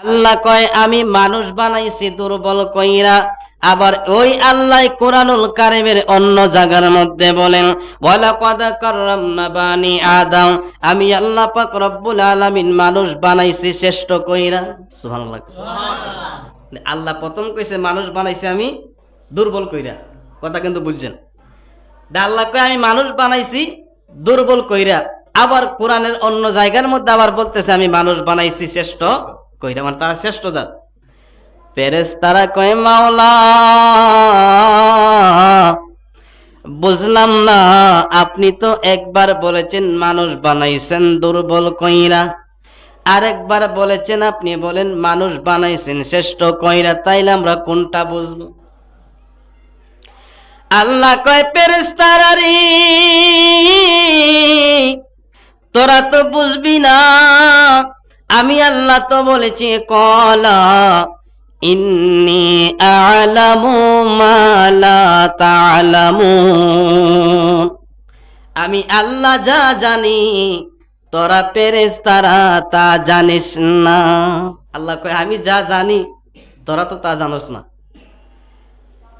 আল্লাহ কয়, আমি মানুষ বানাইছি দুর্বল কইরা। আবার ওই আল্লাহ কোরআনুল কারিমের অন্য জায়গার মধ্যে বলেন বানি আদম। আমি আল্লাহ পাক রব্বুল আলামিন মানুষ বানাইছি শ্রেষ্ঠ কইরা। সুবহানাল্লাহ। আল্লাহ প্রথম কইছে, মানুষ বানাইছে আমি দুর্বল কইরা। কথা কিন্তু বুঝছেন। আল্লাহ কয়, আমি মানুষ বানাইছি দুর্বল কইরা। আবার কোরআনের অন্য জায়গার মধ্যে আবার বলতেছে, আমি মানুষ বানাইছি শ্রেষ্ঠ কইরা মানে তারা শ্রেষ্ঠ জাত। পেরেস তারা কয়, মাওলা, বুঝলাম না, আপনি তো একবার বলেছেন মানুষ বানাইছেন দুর্বল কইরা। আরেকবার বলেছেন, আপনি বলেন মানুষ বানাইছেন শ্রেষ্ঠ কইরা, তাইলে আমরা কোনটা বুঝব? আল্লাহ কয় পেরেস্তারি তোরা তো বুঝবি না আমি আল্লাহ তো বলেছি, কলা, ইন্নি আলামু মালা আমি আল্লাহ যা জানি, তোরা পেরেস তারা তা জানিস না। আল্লাহ কয়, আমি যা জানি, তোরা তো তা জানোস না।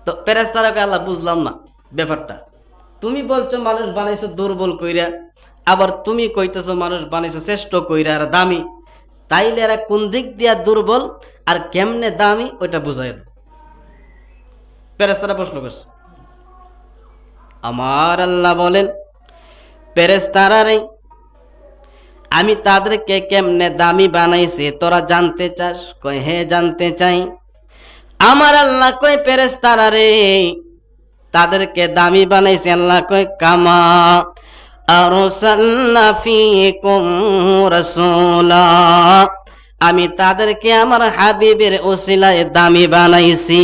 তো পেরেস্তারাকে আল্লাহ বুঝলাম না ব্যাপারটা। তুমি বলছো মানুষ বানাইছো দুর্বল কইরা, আবার তুমি কইতেছো মানুষ বানাইছো শ্রেষ্ঠ কইরা, আর দামি। তাইলে এরা কোন দিক দিয়া দুর্বল আর কেমনে দামি, ওইটা বুঝাই দাও। পেরেস্তারা প্রশ্ন করছে আমার আল্লাহ বলেন পেরেস্তারা রে, আমি তাদেরকে কেমনে দামি বানাইছি, তোরা জানতে চাস? কয়, হে জানতে চাই। আমার আল্লাহ কই পেরেস্তারা রে, তাদেরকে দামি বানাইছে, আল্লাহ কই কামা। আমি তাদেরকে আমার হাবিবের ওসিলায় দামি বানাইছি।